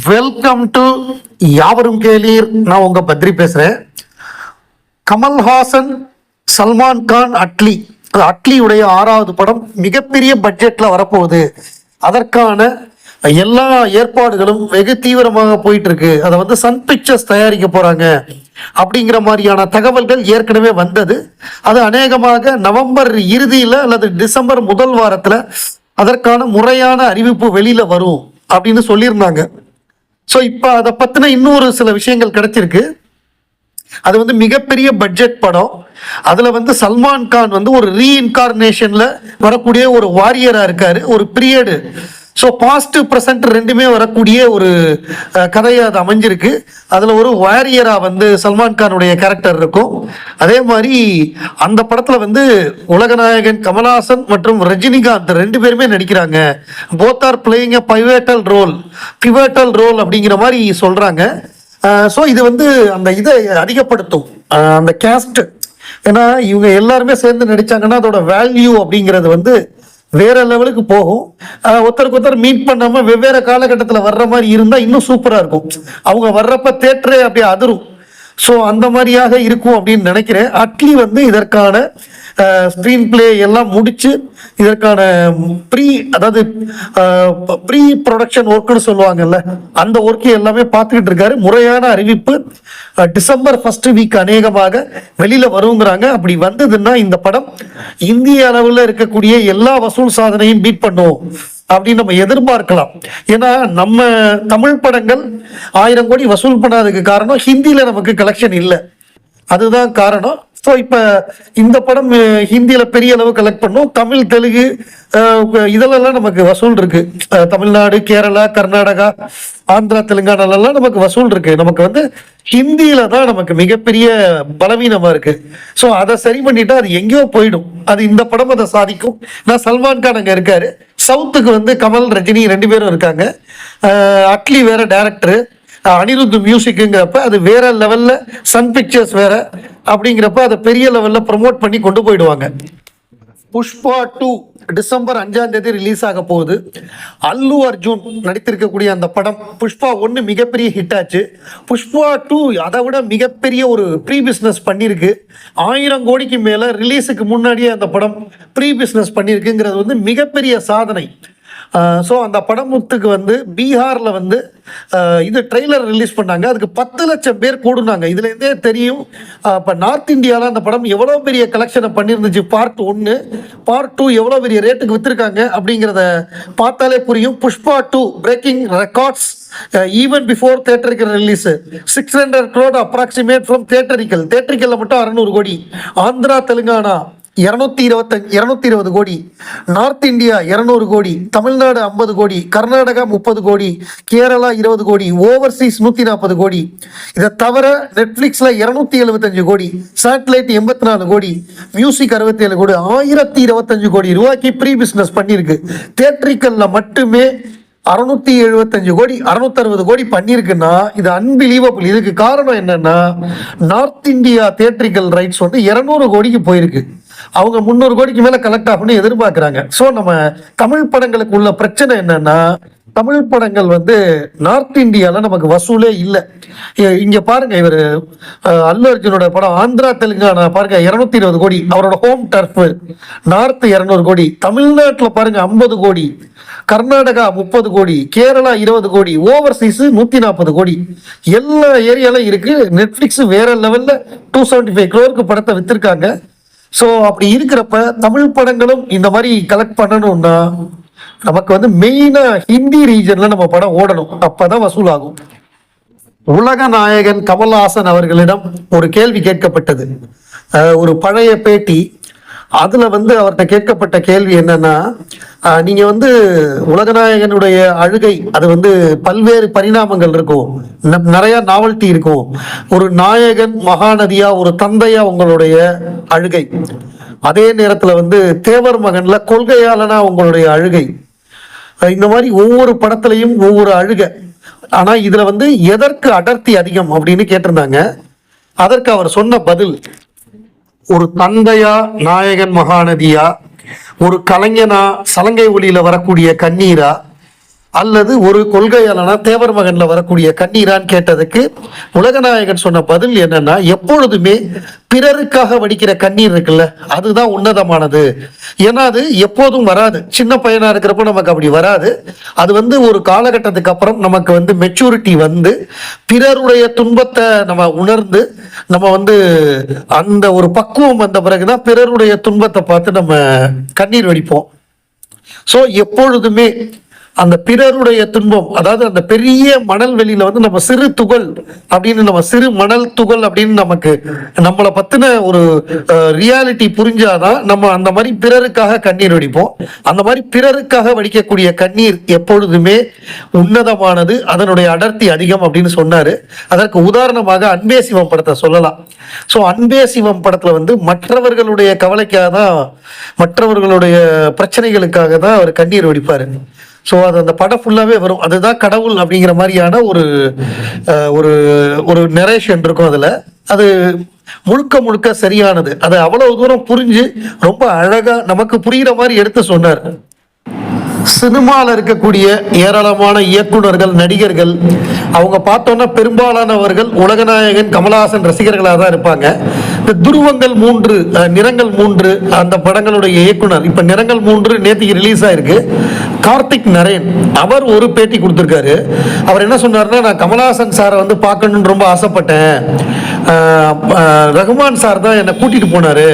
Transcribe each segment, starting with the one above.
Welcome to யாவரும் கேளீர். நான் உங்க பத்ரி பேசுறேன். கமல்ஹாசன் சல்மான் கான் அட்லி. அது அட்லியுடைய ஆறாவது படம் மிகப்பெரிய பட்ஜெட்ல வரப்போகுது. அதற்கான எல்லா ஏற்பாடுகளும் வெகு தீவிரமாக போயிட்டு இருக்கு அதை வந்து சன் பிக்சர்ஸ் தயாரிக்க போறாங்க. அப்படிங்கிற மாதிரியான தகவல்கள் ஏற்கனவே வந்தது. அது அநேகமாக நவம்பர் இறுதியில் அல்லது டிசம்பர் முதல் வாரத்தில் அதற்கான முறையான அறிவிப்பு வெளியில வரும் அப்படின்னு சொல்லியிருந்தாங்க. ஸோ இப்போ அதை பற்றின இன்னொரு சில விஷயங்கள் கிடைச்சிருக்கு. அது வந்து மிகப்பெரிய பட்ஜெட் படம். அதில் வந்து சல்மான் கான் வந்து ஒரு ரீஇன்கார்னேஷனில் வரக்கூடிய ஒரு வாரியராக இருக்கார். ஒரு பீரியடு ஸோ பாஸ்ட் ப்ரெசன்ட் ரெண்டுமே வரக்கூடிய ஒரு கதையை அது அமைஞ்சிருக்கு. அதில் ஒரு வாரியராக வந்து சல்மான் கானுடைய கேரக்டர் இருக்கும். அதே மாதிரி அந்த படத்தில் வந்து உலகநாயகன் கமல்ஹாசன் மற்றும் ரஜினிகாந்த் ரெண்டு பேருமே நடிக்கிறாங்க. Both are playing a pivotal role pivotal role அப்படிங்கிற மாதிரி சொல்கிறாங்க ஸோ இது வந்து அந்த இதை அதிகப்படுத்தும். அந்த கேஸ்ட் ஏன்னா இவங்க எல்லாருமே சேர்ந்து நடிச்சாங்கன்னா அதோட வேல்யூ அப்படிங்கிறது வந்து வேற லெவலுக்கு போகும். ஒருத்தருக்கு ஒருத்தர் மீட் பண்ணாம வெவ்வேறு காலகட்டத்தில் வர்ற மாதிரி இருந்தால் இன்னும் சூப்பராக இருக்கும். அவங்க வர்றப்ப தேட்டரே அப்படியே அதிரும். ஸோ அந்த மாதிரியாக இருக்கும் அப்படின்னு நினைக்கிறேன். அட்லி வந்து இதற்கான ஸ்க்ரீன் பிளே எல்லாம் முடிச்சு இதற்கான ப்ரீ அதாவது ப்ரீ ப்ரொடக்ஷன் ஒர்க்குன்னு சொல்லுவாங்கல்ல அந்த ஒர்க்கு எல்லாமே பார்த்துக்கிட்டு இருக்காரு. முறையான அறிவிப்பு அஹ், டிசம்பர் ஃபர்ஸ்ட் வீக் அநேகமாக வெளியில வருங்கிறாங்க. அப்படி வந்ததுன்னா இந்த படம் இந்திய அளவில் இருக்கக்கூடிய எல்லா வசூல் சாதனையும் பீட் பண்ணும். அப்படின்னு நம்ம எதிர்பார்க்கலாம். ஏன்னா நம்ம தமிழ் படங்கள் ஆயிரம் கோடி வசூல் பண்ணாததுக்கு காரணம் ஹிந்தியில் நமக்கு கலெக்ஷன் இல்லை. அதுதான் காரணம். ஸோ இப்போ இந்த படம் ஹிந்தியில் பெரிய அளவு கலெக்ட் பண்ணும். தமிழ் தெலுங்கு இதிலெல்லாம் நமக்கு வசூல் இருக்குது தமிழ்நாடு கேரளா கர்நாடகா ஆந்திரா தெலுங்கானாலெல்லாம் நமக்கு வசூல் இருக்குது நமக்கு வந்து ஹிந்தியில் தான் நமக்கு மிகப்பெரிய பலவீனமாக இருக்குது ஸோ அதை சரி பண்ணிட்டா அது எங்கேயோ போயிடும். அது இந்த படம் அதை சாதிக்கும். நான் சல்மான் கான் அங்கே இருக்காரு. சவுத்துக்கு வந்து கமல் ரஜினி ரெண்டு பேரும் இருக்காங்க. அட்லி வேற டேரக்டரு அனிருத் மியூசிக்குங்கிறப்ப அது வேற லெவலில் சன் பிக்சர்ஸ் வேற அப்படிங்கிறப்ப அதை பெரிய லெவலில் ப்ரமோட் பண்ணி கொண்டு போயிடுவாங்க. புஷ்பா டூ டிசம்பர் அஞ்சாம் தேதி ரிலீஸ் ஆக போகுது. அல்லு அர்ஜுன் நடித்திருக்கக்கூடிய அந்த படம் புஷ்பா ஒன்று மிகப்பெரிய ஹிட் ஆச்சு. புஷ்பா டூ அதை விட மிகப்பெரிய ஒரு ப்ரீ பிஸ்னஸ் பண்ணியிருக்கு. ஆயிரம் கோடிக்கு மேலே ரிலீஸுக்கு முன்னாடியே அந்த படம் ப்ரீ பிஸ்னஸ் பண்ணியிருக்குங்கிறது வந்து மிகப்பெரிய சாதனை. ஸோ அந்த படமுத்துக்கு வந்து பீகாரில் வந்து இது ட்ரெய்லர் ரிலீஸ் பண்ணாங்க. அதுக்கு பத்து லட்சம் பேர் கூடுனாங்க. இதுலேருந்தே தெரியும். இப்போ நார்த் இந்தியாவில் அந்த படம் எவ்வளோ பெரிய கலெக்ஷனை பண்ணியிருந்துச்சு பார்ட் ஒன்று பார்ட் டூ எவ்வளோ பெரிய ரேட்டுக்கு விற்றுருக்காங்க அப்படிங்கிறத பார்த்தாலே புரியும். Pushpa two breaking records even before தேட்டருக்கு release six hundred crore approximate from theatrical தேட்டரிக்கலில் மட்டும் அறநூறு கோடி. ஆந்திரா தெலுங்கானா. இரநூத்தி இருபத்தஞ்சு இரநூத்தி இருபது கோடி. நார்த் இந்தியா இரநூறு கோடி. தமிழ்நாடு ஐம்பது கோடி. கர்நாடகா முப்பது கோடி. கேரளா இருபது கோடி. ஓவர்சீஸ் நூற்றி நாற்பது கோடி. இதை தவிர நெட்ஃப்ளிக்ஸில் இரநூத்தி எழுபத்தஞ்சு கோடி. சேட்டலைட் எண்பத்தி நாலு கோடி. மியூசிக் அறுபத்தி ஏழு கோடி. ஆயிரத்தி இருபத்தஞ்சு கோடி ரூபாய்க்கு ப்ரீ பிஸ்னஸ் பண்ணியிருக்கு. தேட்ரிக்கலில் மட்டுமே அறுநூத்தி எழுபத்தஞ்சு கோடி அறுநூத்தறுபது கோடி பண்ணியிருக்குன்னா இது அன்பிலீவபிள் இதுக்கு காரணம் என்னன்னா நார்த் இந்தியா தேட்ரிக்கல் ரைட்ஸ் வந்து இரநூறு கோடிக்கு போயிருக்கு. அவங்க முந்நூறு கோடிக்கு மேல கலெக்ட் ஆகும்னு எதிர்பார்க்குறாங்க. ஸோ நம்ம தமிழ் படங்களுக்கு உள்ள பிரச்சனை என்னன்னா தமிழ் படங்கள் வந்து நார்த் இந்தியாவில் நமக்கு வசூலே இல்லை. இங்க பாருங்க இவர் அல்லு அர்ஜுனோட படம் ஆந்திரா தெலுங்கானா பாருங்க இருநூத்தி இருபது கோடி. அவரோட ஹோம் டர்ஃப் நார்த் இரநூறு கோடி. தமிழ்நாட்டில் பாருங்க ஐம்பது கோடி. கர்நாடகா முப்பது கோடி. கேரளா இருபது கோடி. ஓவர்சீஸ் நூத்தி நாற்பது கோடி. எல்லா ஏரியாலும் இருக்கு. நெட்ஃபிளிக்ஸ் வேற லெவல்ல டூ செவன்டி ஃபைவ் க்ரோருக்கு படத்தை வித்திருக்காங்க. ஸோ அப்படி இருக்கிறப்ப தமிழ் படங்களும் இந்த மாதிரி கலெக்ட் பண்ணணும்னா நமக்கு வந்து மெயினாக ஹிந்தி ரீஜனில் நம்ம படம் ஓடணும். அப்போ தான் வசூலாகும். உலக நாயகன் கமல்ஹாசன் அவர்களிடம் ஒரு கேள்வி கேட்கப்பட்டது. ஒரு பழைய பேட்டி அதுல வந்து அவர்கிட்ட கேட்கப்பட்ட கேள்வி என்னன்னா நீங்க வந்து உலகநாயகனுடைய அழுகை அது வந்து பல்வேறு பரிணாமங்கள் இருக்கும். நிறைய நாவல்ட்டி இருக்கும். ஒரு நாயகன் மகாநதியா ஒரு தந்தையா உங்களுடைய அழுகை. அதே நேரத்துல வந்து தேவர் மகன்ல கொள்கையாளனா உங்களுடைய அழுகை. இந்த மாதிரி ஒவ்வொரு படத்துலையும் ஒவ்வொரு அழுகை. ஆனா இதுல வந்து எதற்கு அடர்த்தி அதிகம் அப்படின்னு கேட்டிருந்தாங்க. அதற்கு அவர் சொன்ன பதில் ஒரு தந்தையா நாயகன் மகாநதியா ஒரு கலைஞனா சலங்கை ஒளியில வரக்கூடிய கண்ணீரா அல்லது ஒரு கொள்கையாளனா தேவர் மகன்ல வரக்கூடிய கண்ணீரான் கேட்டதுக்கு உலகநாயகன் சொன்ன பதில் என்னன்னா எப்பொழுதுமே பிறருக்காக வடிக்கிற கண்ணீர் இருக்குல்ல அதுதான் உன்னதமானது. ஏன்னா அது எப்போதும் வராது. சின்ன பையனா இருக்கிறப்ப நமக்கு அப்படி வராது. அது வந்து ஒரு காலகட்டத்துக்கு அப்புறம் நமக்கு வந்து மெச்சூரிட்டி வந்து பிறருடைய துன்பத்தை நம்ம உணர்ந்து நம்ம வந்து அந்த ஒரு பக்குவம் வந்த பிறகுதான் பிறருடைய துன்பத்தை பார்த்து நம்ம கண்ணீர் வடிப்போம். ஸோ எப்பொழுதுமே அந்த பிறருடைய துன்பம் அதாவது அந்த பெரிய மணல் வெளியில வந்து நம்ம சிறு துகள் அப்படின்னு நம்ம சிறு மணல் துகள் அப்படின்னு நமக்கு நம்மளை பத்தின ஒரு ரியாலிட்டி புரிஞ்சாதான் நம்ம அந்த மாதிரி பிறருக்காக கண்ணீர் வடிப்போம். அந்த மாதிரி பிறருக்காக வடிக்கக்கூடிய கண்ணீர் எப்பொழுதுமே உன்னதமானது அதனுடைய அடர்த்தி அதிகம் அப்படின்னு சொன்னாரு. அதற்கு உதாரணமாக அன்பே சிவம் படத்தை சொல்லலாம். ஸோ அன்பே சிவம் படத்துல வந்து மற்றவர்களுடைய கவலைக்காக தான் மற்றவர்களுடைய பிரச்சனைகளுக்காக தான் அவர் கண்ணீர் வடிப்பாரு. ஸோ அது அந்த படம் ஃபுல்லாகவே வரும். அதுதான் கடவுள் அப்படிங்கிற மாதிரியான ஒரு ஒரு ஒரு நெரேஷன் இருக்கும் அதில். அது முழுக்க முழுக்க சரியானது. அதை அவ்வளவு தூரம் புரிஞ்சு ரொம்ப அழகாக நமக்கு புரிகிற மாதிரி எடுத்து சொன்னார். சினிமாவில் இருக்கக்கூடிய ஏராளமான இயக்குனர்கள் நடிகர்கள் அவங்க பார்த்தோன்னா பெரும்பாலானவர்கள் உலகநாயகன் கமலஹாசன் ரசிகர்களாக தான் இருப்பாங்க. இந்த துருவங்கள் மூன்று நிறங்கள் மூன்று அந்த படங்களுடைய இயக்குனர். இப்போ நிறங்கள் மூன்று நேற்றுக்கு ரிலீஸ் ஆயிருக்கு. கார்த்திக் நரேன் அவர் ஒரு பேட்டி கொடுத்துருக்காரு. அவர் என்ன சொன்னார்னா நான் கமலஹாசன் சாரை வந்து பார்க்கணுன்னு ரொம்ப ஆசைப்பட்டேன். ரகுமான் சார் தான் என்னை கூட்டிட்டு போனார்.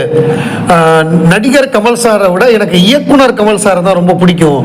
நடிகர் கமல் சாரை விட எனக்கு இயக்குனர் கமல் சாரை தான் ரொம்ப பிடிக்கும்.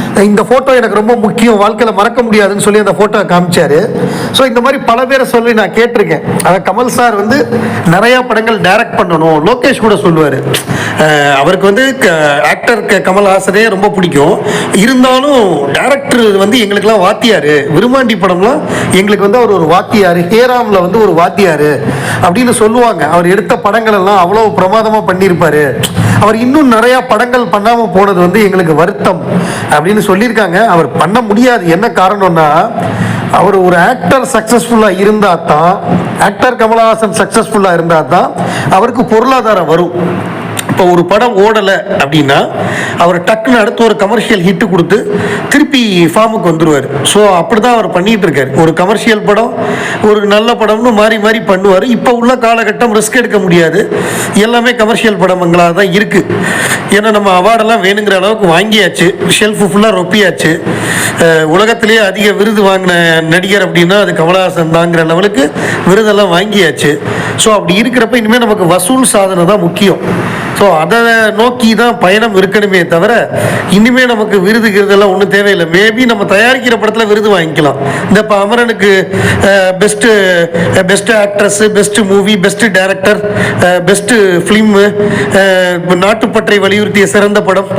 இந்த ஃபோட்டோ எனக்கு ரொம்ப முக்கியம். வாழ்க்கையில மறக்க முடியாதுன்னு சொல்லி அந்த ஃபோட்டோ காமிச்சாரு. ஸோ இந்த மாதிரி பல பேரை சொல்லி நான் கேட்டிருக்கேன். அதை கமல் சார் வந்து நிறையா படங்கள் டைரக்ட் பண்ணணும். லோகேஷ் கூட சொல்லுவார். அவருக்கு வந்து ஆக்டர் கமல்ஹாசனே ரொம்ப பிடிக்கும். இருந்தாலும் டேரக்டர் வந்து எங்களுக்கெல்லாம் வாத்தியாரு. விருமாண்டி படம்லாம் எங்களுக்கு வந்து அவர் ஒரு வாத்தியார். ஹேராமில் வந்து ஒரு வாத்தியார் அப்படின்னு சொல்லுவாங்க. அவர் எடுத்த படங்கள் எல்லாம் அவ்வளோ பிரமாதமாக பண்ணியிருப்பாரு. அவர் இன்னும் நிறையா படங்கள் பண்ணாம போனது வந்து எங்களுக்கு வருத்தம் அப்படின்னு சொல்லியிருக்காங்க. அவர் பண்ண முடியாது. என்ன காரணம்னா அவர் ஒரு ஆக்டர் சக்ஸஸ்ஃபுல்லாக இருந்தா தான் ஆக்டர் கமலஹாசன் சக்ஸஸ்ஃபுல்லாக இருந்தா தான் அவருக்கு பொருளாதாரம் வரும். இப்போ ஒரு படம் ஓடலை அப்படின்னா அவர் டக்குன்னு அடுத்து ஒரு கமர்ஷியல் ஹிட் கொடுத்து திருப்பி ஃபார்முக்கு வந்துடுவார் ஸோ அப்படி தான் அவர் பண்ணிட்டு இருக்காரு. ஒரு கமர்ஷியல் படம் ஒரு நல்ல படம்னு மாறி மாறி பண்ணுவார். இப்போ உள்ள காலகட்டம் ரிஸ்க் எடுக்க முடியாது. எல்லாமே கமர்ஷியல் படமங்களாக தான் இருக்குது ஏன்னா நம்ம அவார்டெல்லாம் வேணுங்கிற அளவுக்கு வாங்கியாச்சு. ஷெல்ஃபு ஃபுல்லாக ரொப்பியாச்சு. உலகத்திலேயே அதிக விருது வாங்கின நடிகர் அப்படின்னா அது கமலஹாசன் தாங்கிற லெவலுக்கு விருதெல்லாம் வாங்கியாச்சு. ஸோ அப்படி இருக்கிறப்ப இனிமேல் நமக்கு வசூல் சாதனை தான் முக்கியம். ஸோ அதை நோக்கி தான் பயணம் இருக்கணுமே தவிர இனிமே நமக்கு விருது கிருதெல்லாம் ஒன்றும் தேவையில்லை. மேபி நம்ம தயாரிக்கிற படத்தில் விருது வாங்கிக்கலாம். இந்த இப்போ அமரனுக்கு best best actress best movie best director best film நாட்டுப்பற்றை வலியுறுத்திய சிறந்த படம்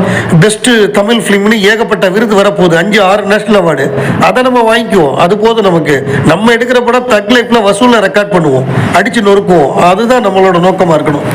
பெஸ்ட்டு தமிழ் ஃபிலிம்னு ஏகப்பட்ட விருது வரப்போகுது. அஞ்சு ஆறு நேஷனல் அவார்டு அதை நம்ம வாங்கிக்குவோம். அது போதும் நமக்கு. நம்ம எடுக்கிற படம் தக் லைஃப்பில் வசூலில் ரெக்கார்ட் பண்ணுவோம். அடித்து நொறுக்குவோம். அதுதான் நம்மளோட நோக்கமாக இருக்கணும்.